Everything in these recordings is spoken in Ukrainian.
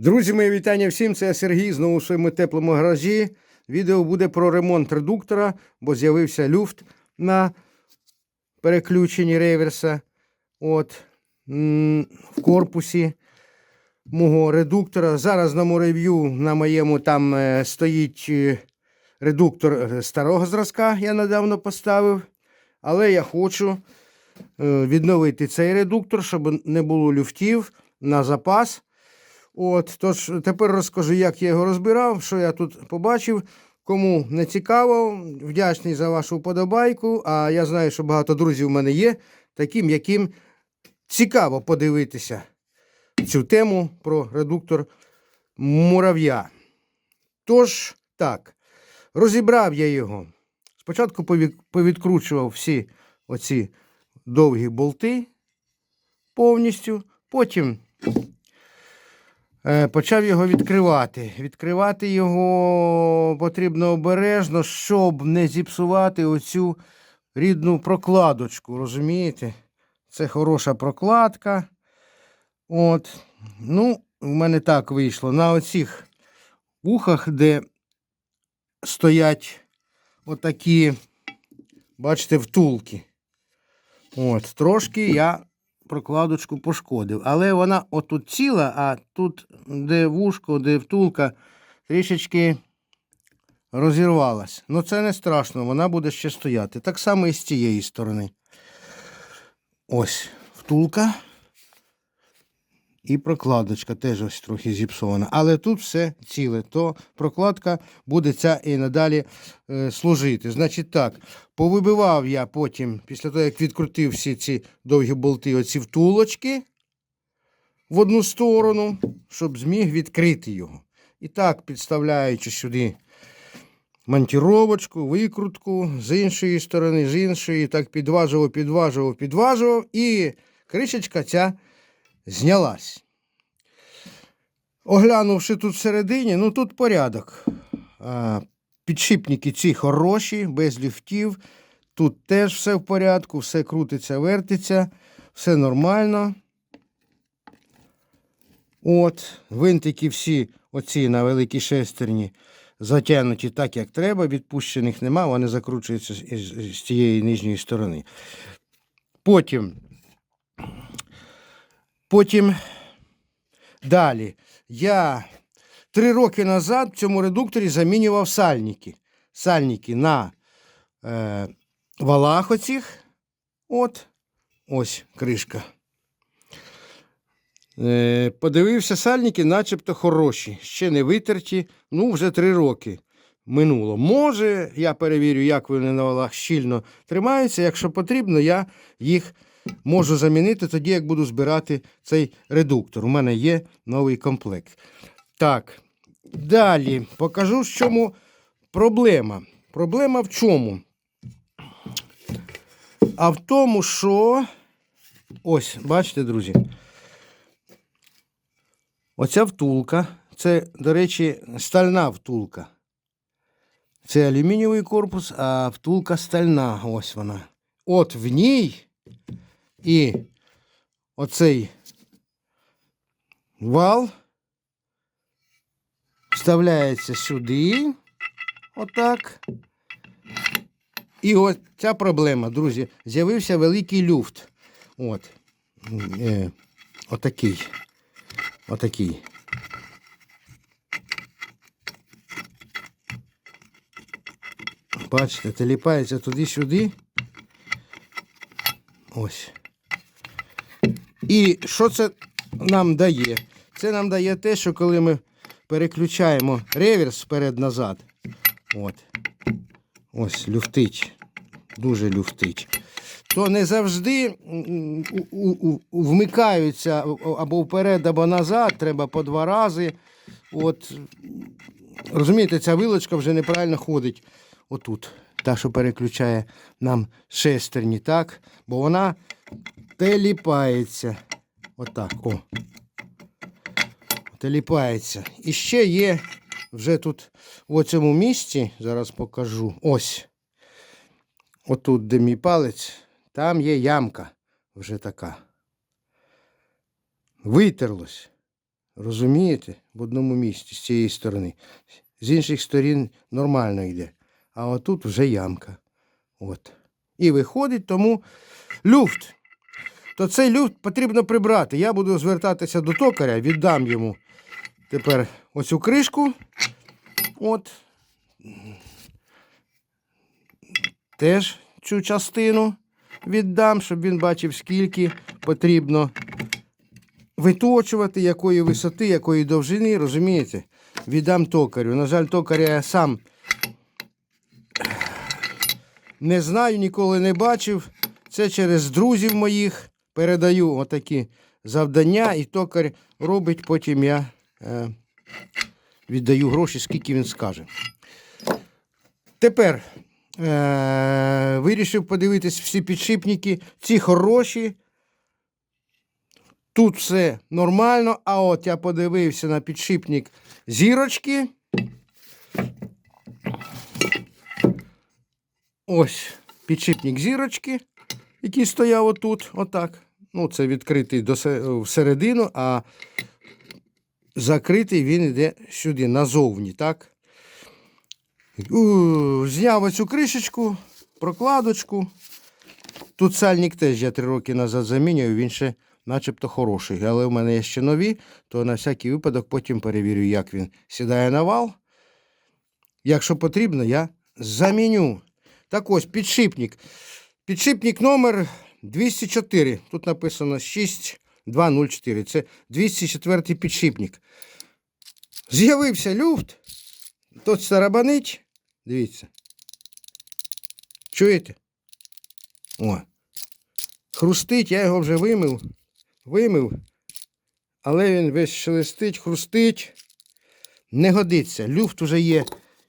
Друзі, мої вітання всім. Це Сергій знову в своєму теплому гаражі. Відео буде про ремонт редуктора, бо з'явився люфт на переключенні реверса. От, в корпусі мого редуктора. Зараз на рев'ю на моєму там е, стоїть е, редуктор е, старого зразка, я недавно поставив. Але я хочу відновити цей редуктор, щоб не було люфтів на запас. От, тож тепер розкажу, як я його розбирав, що я тут побачив. Кому не цікаво, вдячний за вашу вподобайку. А я знаю, що багато друзів у мене є, таким, яким цікаво подивитися цю тему про редуктор мурав'я. Тож, так, розібрав я його. Спочатку повідкручував всі оці довгі болти повністю, потім Почав його відкривати. Відкривати його потрібно обережно, щоб не зіпсувати оцю рідну прокладочку. Розумієте? Це хороша прокладка. От. Ну, в мене так вийшло. На оцих вухах, де стоять отакі, бачите, втулки. От, трошки я прокладочку пошкодив. Але вона отут ціла, а тут, де вушко, де втулка, трішечки розірвалась. Ну це не страшно, вона буде ще стояти. Так само і з цієї сторони. Ось втулка. І прокладочка теж ось трохи зіпсована. Але тут все ціле, то прокладка буде ця і надалі е, служити. Значить так, повибивав я потім, після того, як відкрутив всі ці довгі болти, оці втулочки в одну сторону, щоб зміг відкрити його. І так, підставляючи сюди монтіровочку, викрутку з іншої сторони, з іншої, так підважував, підважував, підважував, і кришечка ця знялась. Оглянувши тут всередині, ну тут порядок. Підшипники ці хороші, без люфтів. Тут теж все в порядку, все крутиться, вертиться, все нормально. От, винтики всі оці на великій шестерні затягнуті так, як треба, відпущених нема, вони закручуються з, тієї нижньої сторони. Потім, потім далі. Я три роки назад в цьому редукторі замінював сальники. Сальники на е, валах оцих. От, ось кришка. Е, подивився, сальники начебто хороші, ще не витерті, ну вже три роки минуло. Може, я перевірю, як вони на валах щільно тримаються. Якщо потрібно, я їх можу замінити тоді, як буду збирати цей редуктор. У мене є новий комплект. Так, далі покажу, в чому проблема. Проблема в чому? А в тому, що. Ось, бачите, друзі. Оця втулка, це, до речі, стальна втулка. Це алюмінієвий корпус, а втулка стальна. Ось вона. От в ній і оцей вал вставляється сюди. Отак. І от ця проблема, друзі, з'явився великий люфт. От. Е, отакий. Отакий. Бачите, теліпається туди-сюди. Ось. І що це нам дає? Це нам дає те, що коли ми переключаємо реверс вперед-назад, от, ось люфтить, дуже люфтить, то не завжди вмикаються або вперед, або назад, треба по два рази. От, розумієте, ця вилочка вже неправильно ходить отут. Та, що переключає нам шестерні, так? Бо вона теліпається. Отак. О. Теліпається. І ще є вже тут в цьому місці, зараз покажу. Ось. Отут, де мій палець, там є ямка вже така. Витерлось. Розумієте? В одному місці з цієї сторони. З інших сторін нормально йде. А отут вже ямка. От. І виходить, тому люфт. То цей люфт потрібно прибрати. Я буду звертатися до токаря, віддам йому тепер оцю кришку. От. Теж цю частину віддам, щоб він бачив, скільки потрібно виточувати, якої висоти, якої довжини, розумієте? Віддам токарю. На жаль, токаря я сам не знаю, ніколи не бачив. Це через друзів моїх передаю отакі завдання, і токар робить, потім я е, віддаю гроші, скільки він скаже. Тепер е, вирішив подивитись всі підшипники. Ці хороші. Тут все нормально, а от я подивився на підшипник зірочки. Ось підшипник зірочки, який стояв отут, отак. Ну, це відкритий до всередину, а закритий він йде сюди, назовні, так? У, Зняв оцю кришечку, прокладочку. Тут сальник теж я три роки назад замінював, він ще начебто хороший. Але в мене є ще нові, то на всякий випадок потім перевірю, як він сідає на вал. Якщо потрібно, я заміню. Так ось, підшипник. Підшипник номер 204. Тут написано 6204. Це 204 підшипник. З'явився люфт. Тут старабанить. Дивіться. Чуєте? О. Хрустить, я його вже вимив. Вимив. Але він весь шелестить, хрустить. Не годиться. Люфт уже є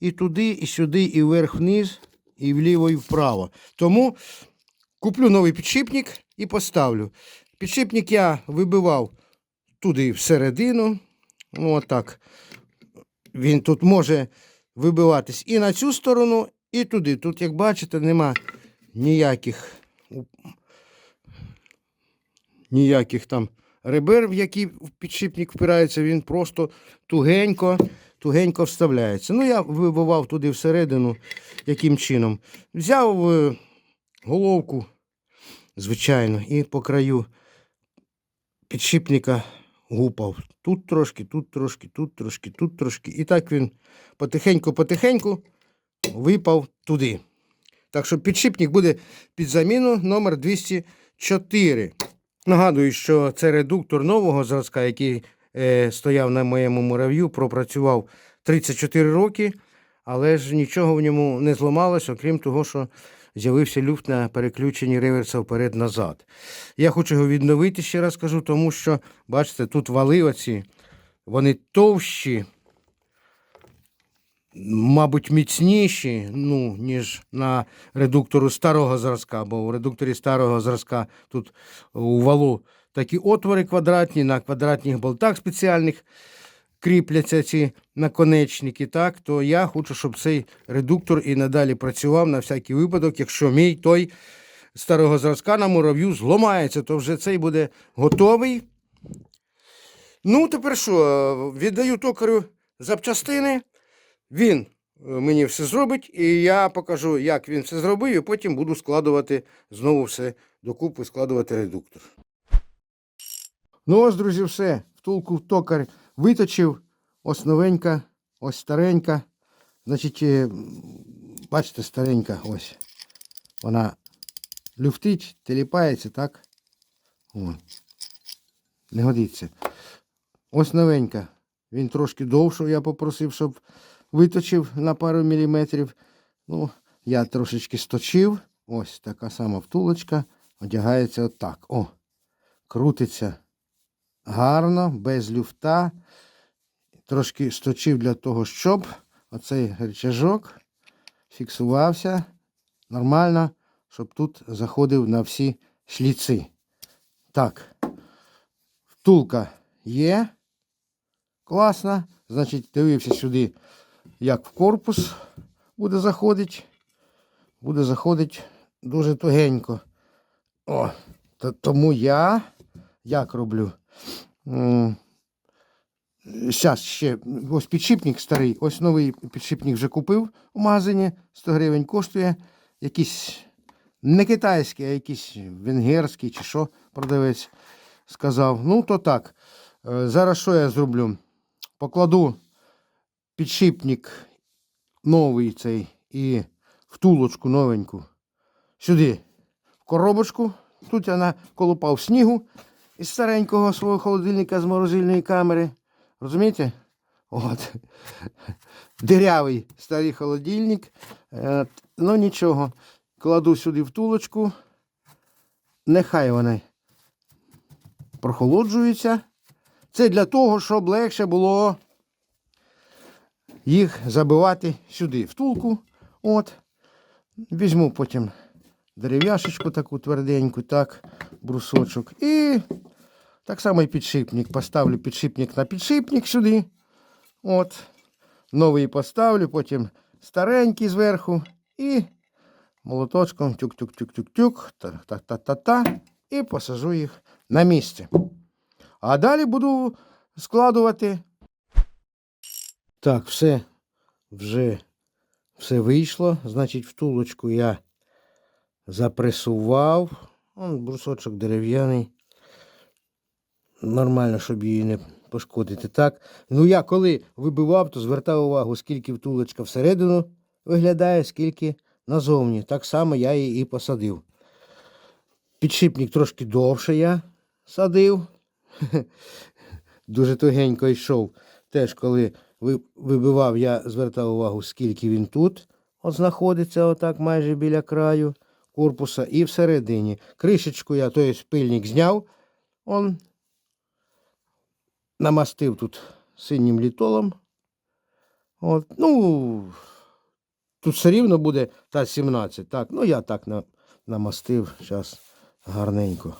і туди, і сюди, і вверх-вниз, і вліво, і вправо. Тому куплю новий підшипник і поставлю. Підшипник я вибивав туди всередину. Ну, отак. Він тут може вибиватись і на цю сторону, і туди. Тут, як бачите, нема ніяких, ніяких там ребер, в які підшипник впирається, він просто тугенько, тугенько вставляється. Ну, я вибивав туди всередину, яким чином. Взяв е, головку, звичайно, і по краю підшипника гупав. Тут трошки, тут трошки, тут трошки, тут трошки. І так він потихеньку-потихеньку випав туди. Так що підшипник буде під заміну номер 204. Нагадую, що це редуктор нового зразка, який е, стояв на моєму мурав'ю, пропрацював 34 роки, але ж нічого в ньому не зламалось, окрім того, що з'явився люфт на переключенні реверса вперед-назад. Я хочу його відновити, ще раз кажу, тому що, бачите, тут вали оці, вони товщі, мабуть, міцніші, ну, ніж на редуктору старого зразка, бо у редукторі старого зразка тут у валу такі отвори квадратні, на квадратних болтах спеціальних кріпляться ці наконечники, так, то я хочу, щоб цей редуктор і надалі працював на всякий випадок, якщо мій той старого зразка на мурав'ю зламається, то вже цей буде готовий. Ну, тепер що, віддаю токарю запчастини. Він е, мені все зробить, і я покажу, як він все зробив, і потім буду складувати знову все докупи, складувати редуктор. Ну ось, друзі, все. Втулку токар виточив. Ось новенька, ось старенька. Значить, е, бачите, старенька ось. Вона люфтить, теліпається, так? О. Не годиться. Ось новенька. Він трошки довше, я попросив, щоб виточив на пару міліметрів. Ну, я трошечки сточив. Ось така сама втулочка. Одягається отак. О, крутиться гарно, без люфта. Трошки сточив для того, щоб оцей рычажок фіксувався нормально, щоб тут заходив на всі шліци. Так, втулка є. Класно. Значить, дивився сюди, як в корпус буде заходити. Буде заходити дуже тугенько. О, то- тому я як роблю? Зараз ще ось підшипник старий. Ось новий підшипник вже купив у магазині. 100 гривень коштує. Якийсь не китайський, а якийсь венгерський чи що продавець сказав. Ну, то так. Е, Зараз що я зроблю? Покладу підшипник новий цей і втулочку новеньку сюди, в коробочку. Тут я наколупав снігу із старенького свого холодильника з морозильної камери. Розумієте? От. Дирявий старий холодильник. Е, Ну нічого. Кладу сюди втулочку. Нехай вони прохолоджуються. Це для того, щоб легше було їх забивати сюди, втулку. От. Візьму потім дерев'яшечку таку тверденьку, так, брусочок. І так само і підшипник. Поставлю підшипник на підшипник сюди. От. Новий поставлю, потім старенький зверху. І молоточком тюк-тюк-тюк-тюк-тюк. Та-та-та-та-та. І посажу їх на місце. А далі буду складувати. Так, все вже все вийшло. Значить, втулочку я запресував. Он брусочок дерев'яний. Нормально, щоб її не пошкодити. Так. Ну я коли вибивав, то звертав увагу, скільки втулочка всередину виглядає, скільки назовні. Так само я її і посадив. Підшипник трошки довше я садив. Дуже тугенько йшов. Теж коли вибивав, я звертав увагу, скільки він тут от знаходиться, отак майже біля краю корпуса і всередині. Кришечку я, тобто пильник зняв, он намастив тут синім літолом. От, ну, тут все рівно буде та 17. Так, ну я так на, намастив. Зараз гарненько.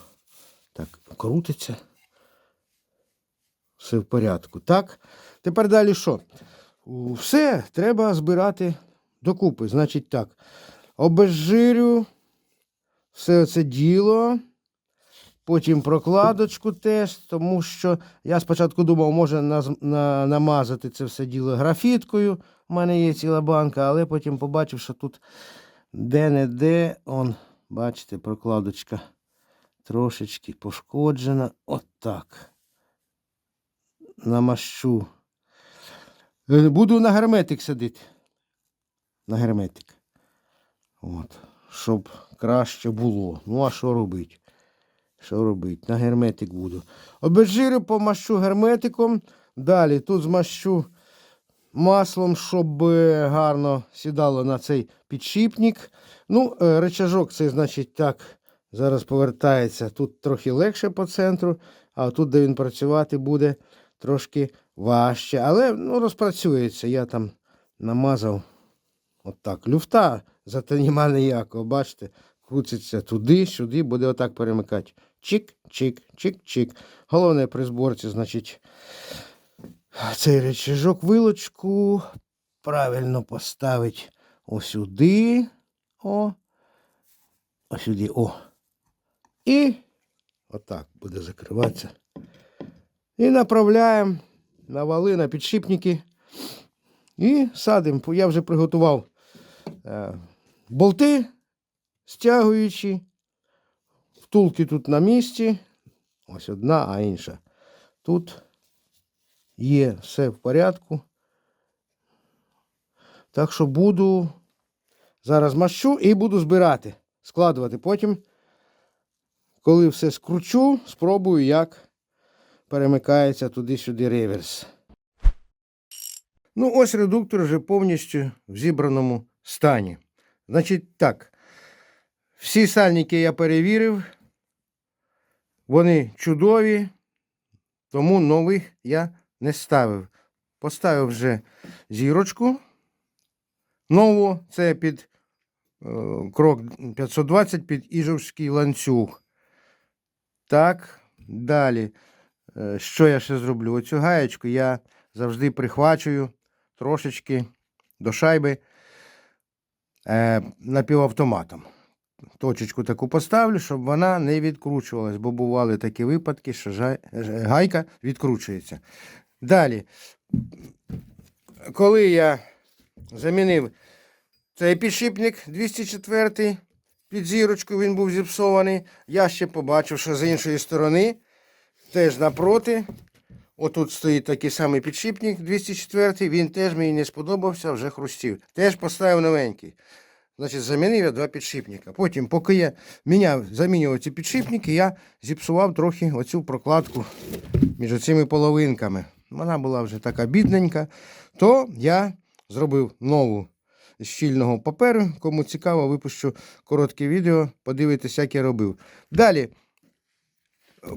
Так, крутиться. Все в порядку. Так. Тепер далі що? Все треба збирати докупи. Значить так. Обезжирю все це діло. Потім прокладочку теж, тому що я спочатку думав, може наз- на, намазати це все діло графіткою. У мене є ціла банка, але потім побачив, що тут де-не-де, он, бачите, прокладочка трошечки пошкоджена. Отак. Намащу. Е, Буду на герметик садити. На герметик. От. Щоб краще було. Ну, а що робити? Що робити? На герметик буду. Обезжирю помащу герметиком. Далі тут змащу маслом, щоб е, гарно сідало на цей підшипник. Ну, е, речажок цей, значить, так, зараз повертається. Тут трохи легше по центру, а тут, де він працювати буде, трошки важче. Але ну, розпрацюється. Я там намазав отак. Люфта зате нема ніякого, бачите, крутиться туди, сюди, буде отак перемикати. Чик, чик, чик, чик. Головне при зборці, значить, цей речажок вилочку правильно поставити осюди. О. Осюди, о. І отак буде закриватися. І направляємо на вали, на підшипники. І садимо. Я вже приготував е, болти стягуючі. Втулки тут на місці. Ось одна, а інша. Тут є все в порядку. Так що буду зараз мащу і буду збирати, складувати. Потім, коли все скручу, спробую, як перемикається туди-сюди реверс. Ну, ось редуктор вже повністю в зібраному стані. Значить, так. Всі сальники я перевірив. Вони чудові, тому нових я не ставив. Поставив вже зірочку. Нову, це під е, крок 520 під Іжовський ланцюг. Так, далі. Е, Що я ще зроблю? Оцю гаєчку я завжди прихвачую трошечки до шайби е, напівавтоматом. Точечку таку поставлю, щоб вона не відкручувалась, бо бували такі випадки, що гайка відкручується. Далі. Коли я замінив цей підшипник 204 під зірочку, він був зіпсований, я ще побачив, що з іншої сторони, теж напроти, отут стоїть такий самий підшипник 204, він теж мені не сподобався, вже хрустів. Теж поставив новенький. Значить, замінив я два підшипника. Потім, поки я міняв, замінював ці підшипники, я зіпсував трохи оцю прокладку між цими половинками. Вона була вже така бідненька. То я зробив нову щільного паперу. Кому цікаво, випущу коротке відео, подивитися, як я робив. Далі,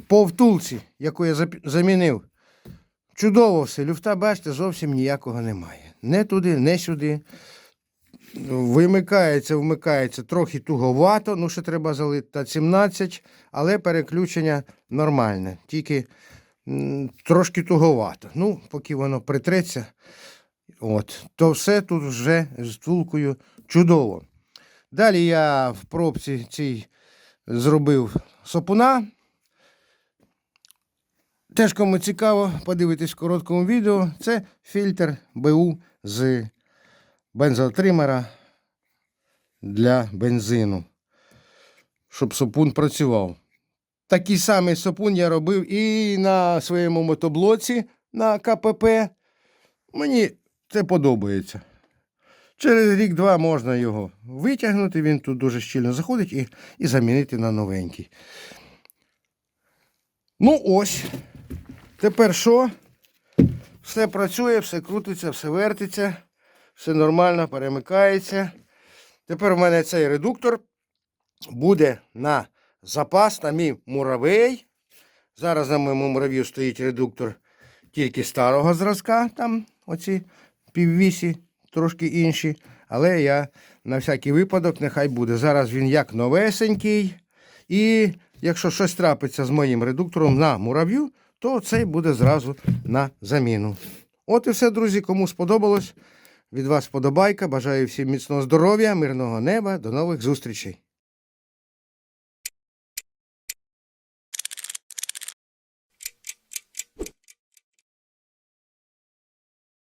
по втулці, яку я замінив, чудово все. Люфта, бачите, зовсім ніякого немає. Не туди, не сюди. Вимикається, вмикається трохи туговато, ну ще треба залити та 17, але переключення нормальне, тільки трошки туговато. Ну, поки воно притреться, от, то все тут вже з втулкою чудово. Далі я в пробці цій зробив сопуна. Теж кому цікаво подивитись в короткому відео. Це фільтр БУ з бензотримера для бензину, щоб сопун працював. Такий самий сопун я робив і на своєму мотоблоці на КПП. Мені це подобається. Через рік-два можна його витягнути, він тут дуже щільно заходить і, і замінити на новенький. Ну ось. Тепер що? Все працює, все крутиться, все вертиться, все нормально перемикається. Тепер у мене цей редуктор буде на запас, на мій муравей. Зараз на моєму мурав'ю стоїть редуктор тільки старого зразка, там оці піввісі, трошки інші. Але я на всякий випадок нехай буде. Зараз він як новесенький. І якщо щось трапиться з моїм редуктором на мурав'ю, то цей буде зразу на заміну. От і все, друзі. Кому сподобалось. Від вас подобайка. Бажаю всім міцного здоров'я, мирного неба. До нових зустрічей.